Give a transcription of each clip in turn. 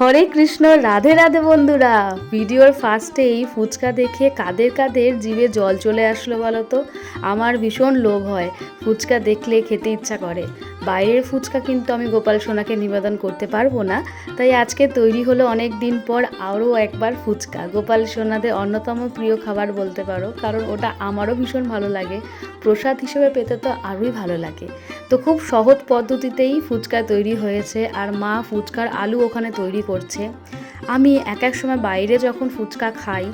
হরে কৃষ্ণ, রাধে রাধে বন্ধুরা। ভিডিওর ফার্স্টেই ফুচকা দেখে কাদের কাদের জিভে জল চলে আসলো বলো তো? আমার ভীষণ লোভ হয় ফুচকা দেখলে খেতে ইচ্ছা করে। বাইরের ফুচকা কিন্তু আমি গোপাল সোনাকে নিবেদন করতে পারব না। তাই আজকে তৈরি হলো অনেক দিন পর আরও একবার ফুচকা। গোপাল সোনাদের অন্যতম প্রিয় খাবার বলতে পারো, কারণ ওটা আমারও ভীষণ ভালো লাগে। প্রসাদ হিসেবে পেতে তো আরোই ভালো লাগে। তো খুব সহজ পদ্ধতিতেই ফুচকা তৈরি হয়েছে আর মা ফুচকার আলু ওখানে তৈরি করছে। আমি এক এক সময় বাইরে যখন ফুচকা খাই,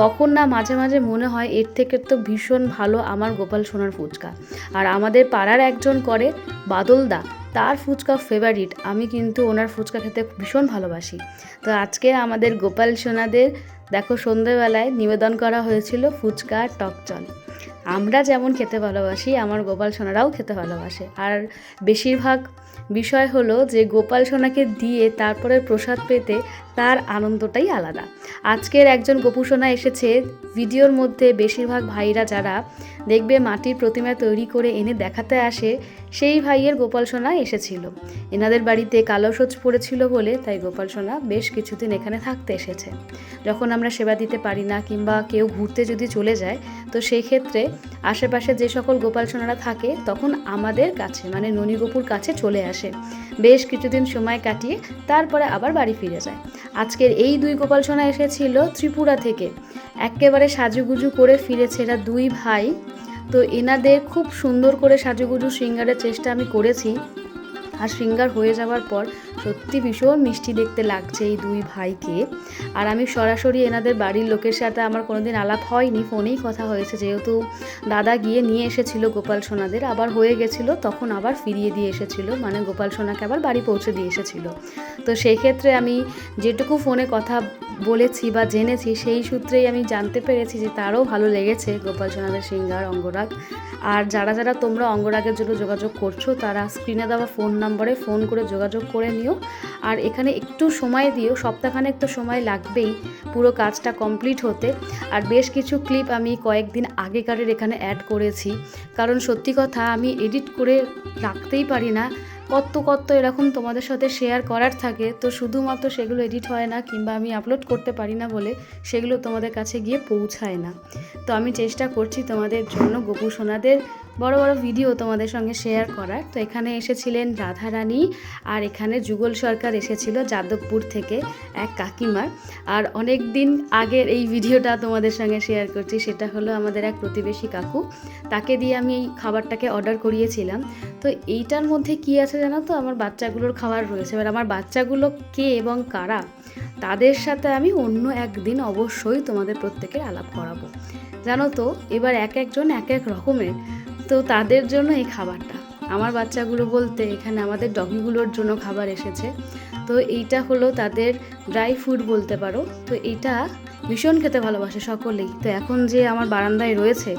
তখন না মাঝে মাঝে মনে হয় এর থেকে তো ভীষণ ভালো আমার গোপাল সোনার ফুচকা। আর আমাদের পাড়ার একজন করে বাদলদা তার ফুচকা ফেভারিট আমি কিন্তু ওনার ফুচকা খেতে ভীষণ ভালোবাসি। তো আজকে আমাদের গোপাল সোনাদের, দেখো সন্ধেবেলায় নিবেদন করা হয়েছিল ফুচকা টক জল আমরা যেমন খেতে ভালোবাসি, আমার গোপাল সোনারাও খেতে ভালোবাসে। আর বেশিরভাগ বিষয় হলো যে গোপাল সোনাকে দিয়ে তারপরে প্রসাদ পেতে তার আনন্দটাই আলাদা। আজকের একজন গোপুসোনা এসেছে, ভিডিওর মধ্যে বেশিরভাগ ভাইরা যারা দেখবে মাটির প্রতিমা তৈরি করে এনে দেখাতে আসে সেই ভাইয়ের গোপাল সোনা এসেছিল। এনাদের বাড়িতে কালো সোচ পড়েছিল বলে তাই গোপাল সোনা বেশ কিছুদিন এখানে থাকতে এসেছে। যখন আমরা সেবা দিতে পারি না কিংবা কেউ ঘুরতে যদি চলে যায়, তো সেই ক্ষেত্রে আশেপাশে যে সকল গোপাল সোনারা থাকে, তখন আমাদের কাছে মানে ননীগোপুর কাছে চলে আসে। বেশ কিছুদিন সময় কাটিয়ে তারপরে আবার বাড়ি ফিরে যায়। আজকের এই দুই গোপাল সোনা এসেছিল ত্রিপুরা থেকে। একেবারে সাজুগুজু করে ফিরেছে এরা দুই ভাই তো এনাদের খুব সুন্দর করে সাজুগুজু শৃঙ্গারের চেষ্টা আমি করেছি। আর শৃঙ্গার হয়ে যাওয়ার পর সত্যি ভীষণ মিষ্টি দেখতে লাগছে এই দুই ভাইকে। আর আমি সরাসরি এনাদের বাড়ির লোকের সাথে আমার কোনোদিন আলাপ হয়নি, ফোনেই কথা হয়েছে। যেহেতু দাদা গিয়ে নিয়ে এসেছিল গোপাল সোনাদের, আবার হয়ে গেছিল, তখন আবার ফিরিয়ে দিয়ে এসেছিল মানে গোপাল সোনাকে আবার বাড়ি পৌঁছে দিয়ে এসেছিল। তো সেই ক্ষেত্রে আমি যেটুকু ফোনে কথা বলেছি বা জেনেছি, সেই সূত্রেই আমি জানতে পেরেছি যে তারও ভালো লেগেছে গোপাল সোনাদের সিঙ্গার অঙ্গরাগ। আর যারা যারা তোমরা অঙ্গরাগের জন্য যোগাযোগ করছ, তারা স্ক্রিনে দেওয়া ফোন নম্বরে ফোন করে যোগাযোগ করে নিও। আর এখানে একটু সময় দিও, সপ্তাহখানেক তো সময় লাগবেই, পুরো কাজটা কমপ্লিট হতে। আর বেশ কিছু ক্লিপ আমি কয়েকদিন আগেকারের এখানে অ্যাড করেছি। কারণ সত্যি কথা, আমি এডিট করে রাখতেই পারি না। কত কত এরকম তোমাদের সাথে শেয়ার করার থাকে, তো শুধুমাত্র সেগুলো এডিট হয় না কিংবা আমি আপলোড করতে পারি না বলে সেগুলো তোমাদের কাছে গিয়ে পৌঁছায় না। তো আমি চেষ্টা করছি তোমাদের জন্য গোপু সোনাদের বড় বড় ভিডিও তোমাদের সঙ্গে শেয়ার করার। তো এখানে এসেছিলেন রাধারানী আর এখানে যুগল সরকার এসেছিল যাদবপুর থেকে এক কাকিমার। আর অনেক দিন আগের এই ভিডিওটা তোমাদের সঙ্গে শেয়ার করছি, সেটা হলো আমাদের এক প্রতিবেশী কাকু। তাকে দিয়ে আমি এই খাবারটাকে অর্ডার করিয়েছিলাম। তো এইটার মধ্যে কি আছে জানো তো? আমার বাচ্চাগুলোর খাবার রয়েছে। এবার আমার বাচ্চাগুলো কে এবং কারা? তাদের সাথে আমি অন্য একদিন অবশ্যই তোমাদের প্রত্যেকের আলাপ করাবো। জানো তো? এবার এক একজন এক এক রকমের। তো তাদের জন্য এই খাবারটা। আমার বাচ্চাগুলো বলতে এখানে আমাদের ডগিগুলোর জন্য খাবার এসেছে। তো এইটা হলো তাদের ড্রাই ফুড বলতে পারো। তো এইটা ভীষণ খেতে ভালোবাসে সকলেই। তো এখন যে আমার বারান্দায় রয়েছে,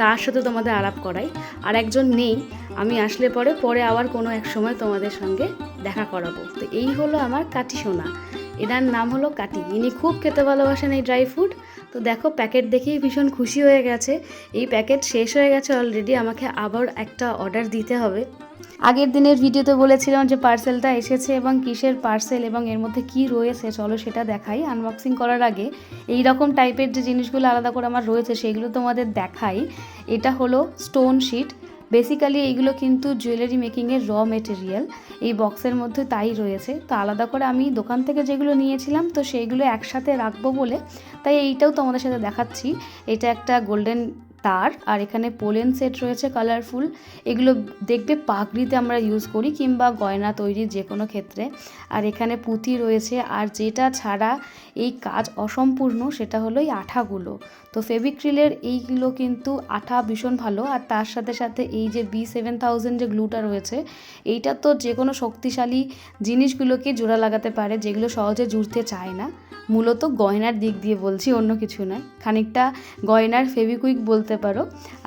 তার সাথে তোমাদের আলাপ করাই। আর একজন নেই, আমি আসলে পরে পরে আবার কোনো এক সময় তোমাদের সঙ্গে দেখা করাবো। তো এই হলো আমার কাটি সোনা এনার নাম হলো কাটি। ইনি খুব খেতে ভালোবাসেন এই ড্রাই ফ্রুট তো দেখো প্যাকেট দেখেই ভীষণ খুশি হয়ে গেছে। এই প্যাকেট শেষ হয়ে গেছে অলরেডি আমাকে আবার একটা অর্ডার দিতে হবে। আগের দিনের ভিডিওতে বলেছিলাম যে পার্সেলটা এসেছে এবং কিসের পার্সেল এবং এর মধ্যে কি রয়েছে, চলো সেটা দেখাই। আনবক্সিং করার আগে এই রকম টাইপের যে জিনিসগুলো আলাদা করে আমার রয়েছে, সেগুলো তোমাদের দেখাই। এটা হলো স্টোন শিট বেসিক্যালি এইগুলো কিন্তু জুয়েলারি মেকিংয়ের র মেটেরিয়াল এই বক্সের মধ্যে তাই রয়েছে। তো আলাদা করে আমি দোকান থেকে যেগুলো নিয়েছিলাম, তো সেইগুলো একসাথে রাখব বলে। তাই এইটাও তোমাদের সাথে দেখাচ্ছি। এটা একটা গোল্ডেন তার, আর এখানে পোলেন সেট রয়েছে কালারফুল এগুলো দেখবে পাগড়িতে আমরা ইউজ করি কিংবা গয়না তৈরির যে কোনো ক্ষেত্রে। আর এখানে পুঁতি রয়েছে, আর যেটা ছাড়া এই কাজ অসম্পূর্ণ সেটা হলো এই আঠাগুলো। তো ফেভিক্রিলের এইগুলো কিন্তু আঠা ভীষণ ভালো, আর তার সাথে সাথে এই যে বি সেভেন থাউজেন্ড যে গ্লুটা রয়েছে, এইটা তো যে কোনো শক্তিশালী জিনিসগুলোকে জোড়া লাগাতে পারে, যেগুলো সহজে জুড়তে চায় না। মূলত গয়নার দিক দিয়ে বলছি, অন্য কিছু নয়। খানিকটা গয়নার ফেবিকুইক বলতে বলতে পারো।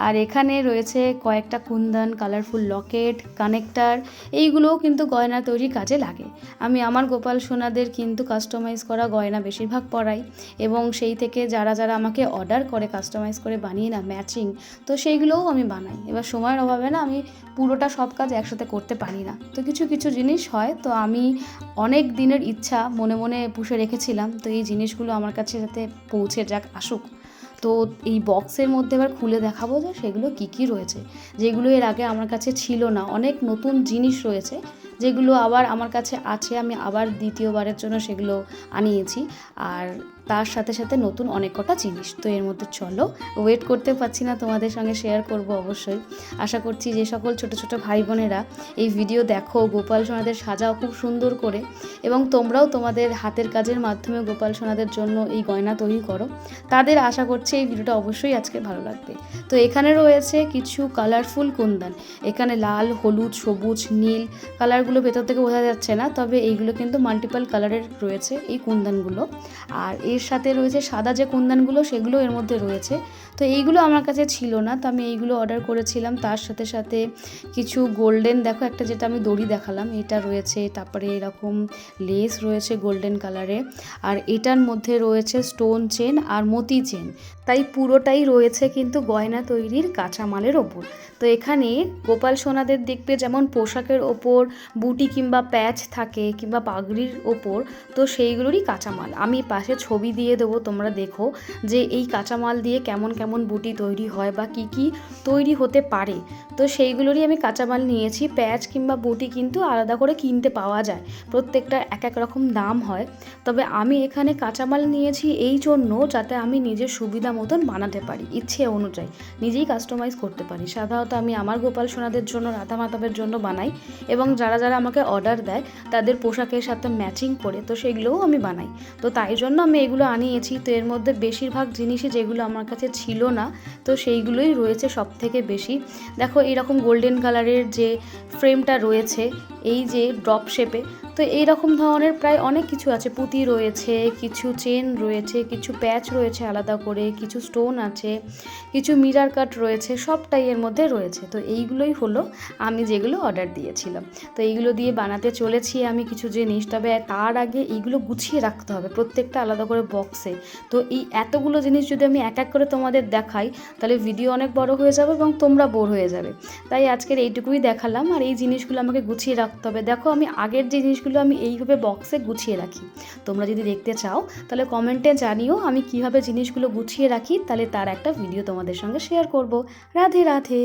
আর এখানে রয়েছে কয়েকটা কুন্দন কালারফুল লকেট কানেক্টার এইগুলোও কিন্তু গয়না তৈরি কাজে লাগে। আমি আমার গোপাল সোনাদের কিন্তু কাস্টমাইজ করা গয়না বেশিরভাগ পরাই এবং সেই থেকে যারা যারা আমাকে অর্ডার করে কাস্টমাইজ করে বানিয়ে না ম্যাচিং তো সেইগুলোও আমি বানাই। এবার সময়ের অভাবে না আমি পুরোটা সব কাজ একসাথে করতে পারি না। তো কিছু কিছু জিনিস হয়, তো আমি অনেক দিনের ইচ্ছা মনে মনে পুষে রেখেছিলাম, তো এই জিনিসগুলো আমার কাছে যাতে পৌঁছে যাক, আসুক। তো এই বক্সের মধ্যে এবার খুলে দেখাবো যে সেগুলো কি কি রয়েছে। যেগুলো এর আগে আমার কাছে ছিল না। অনেক নতুন জিনিস রয়েছে, যেগুলো আবার আমার কাছে আছে। আমি আবার দ্বিতীয়বারের জন্য সেগুলো আনিয়েছি। আর তার সাথে সাথে নতুন অনেক কটা জিনিস। তো এর মধ্যে চলো ওয়েট করতে পারছি না তোমাদের সঙ্গে শেয়ার করব অবশ্যই। আশা করছি যে সকল ছোট ছোট ভাই বোনেরা এই ভিডিও দেখো, গোপাল সোনাদের সাজাও খুব সুন্দর করে। এবং তোমরাও তোমাদের হাতের কাজের মাধ্যমে গোপাল সোনাদের জন্য এই গয়না তৈরি করো। তাদের আশা করছি এই ভিডিওটা অবশ্যই আজকে ভালো লাগবে। তো এখানে রয়েছে কিছু কালারফুল কুন্দান। এখানে লাল, হলুদ, সবুজ, নীল কালারগুলো ভেতর থেকে বোঝা যাচ্ছে না, তবে এইগুলো কিন্তু মাল্টিপাল কালারের রয়েছে এই কুন্দানগুলো। আর এর সাথে রয়েছে সাদা যে কুন্দানগুলো, সেগুলো এর মধ্যে রয়েছে। তো এইগুলো আমার কাছে ছিল না, তো আমি এইগুলো অর্ডার করেছিলাম। তার সাথে সাথে কিছু গোল্ডেন দেখো একটা যেটা আমি দড়ি দেখালাম, এটা রয়েছে। তারপরে এরকম লেস রয়েছে গোল্ডেন কালারে আর এটার মধ্যে রয়েছে স্টোন চেন আর মতি চেন তাই পুরোটাই রয়েছে কিন্তু গয়না তৈরির কাঁচামালের ওপর। তো এখানে গোপাল সোনাদের দেখবে যেমন পোশাকের ওপর বুটি কিংবা প্যাচ থাকে কিংবা পাগড়ির ওপর, তো সেইগুলোরই কাঁচামাল। আমি পাশে ছবি দিয়ে দেবো, তোমরা দেখো যে এই কাঁচামাল দিয়ে কেমন কেমন বুটি তৈরি হয় বা কি কি তৈরি হতে পারে। তো সেইগুলোরই আমি কাঁচামাল নিয়েছি। প্যাচ কিংবা বুটি কিন্তু আলাদা করে কিনতে পাওয়া যায়। প্রত্যেকটা এক এক রকম দাম হয়। তবে আমি এখানে কাঁচামাল নিয়েছি এই জন্য যাতে আমি নিজের সুবিধা মতন বানাতে পারি, ইচ্ছে অনুযায়ী। নিজেই কাস্টমাইজ করতে পারি। সাধারণত আমি আমার গোপাল সোনাদের জন্য, রাধা মাতাবের জন্য বানাই এবং যারা যারা আমাকে অর্ডার দেয়, তাদের পোশাকের সাথে ম্যাচিং করে তো সেগুলোও আমি বানাই। তো তাই জন্য আমি এগুলো আনিয়েছি, তো এর মধ্যে বেশিরভাগ জিনিসই যেগুলো আমার কাছে ছিল না, তো সেইগুলোই রয়েছে সব থেকে বেশি। দেখো, এইরকম গোল্ডেন কালারের যে ফ্রেমটা রয়েছে এই যে ড্রপ শেপে তো এই রকম ধরনের প্রায় অনেক কিছু আছে। পুঁতি রয়েছে, কিছু চেন রয়েছে, কিছু প্যাচ রয়েছে আলাদা করে, কিছু স্টোন আছে, কিছু মিরার কাট রয়েছে, সবটাই এর মধ্যে রয়েছে। তো এইগুলোই হলো আমি যেগুলো অর্ডার দিয়েছিলাম। তো এইগুলো দিয়ে বানাতে চলেছি আমি কিছু জিনিস, তবে তার আগে এইগুলো গুছিয়ে রাখতে হবে প্রত্যেকটা আলাদা করে বক্সে তো এই এতগুলো জিনিস যদি আমি এক এক করে তোমাদের দেখাই, তাহলে ভিডিও অনেক বড় হয়ে যাবে এবং তোমরা বোর হয়ে যাবে। তাই আজকের এইটুকুই দেখালাম, আর এই জিনিসগুলো আমাকে গুছিয়ে রাখতে হবে। দেখো, আমি আগের যে জিনিসগুলো আমি এইভাবে বক্সে গুছিয়ে রাখি। তোমরা যদি দেখতে চাও, তাহলে কমেন্টে জানিও আমি কীভাবে জিনিসগুলো গুছিয়ে রাখি, তাহলে তার একটা ভিডিও তোমাদের সঙ্গে শেয়ার করব। রাধে রাধে।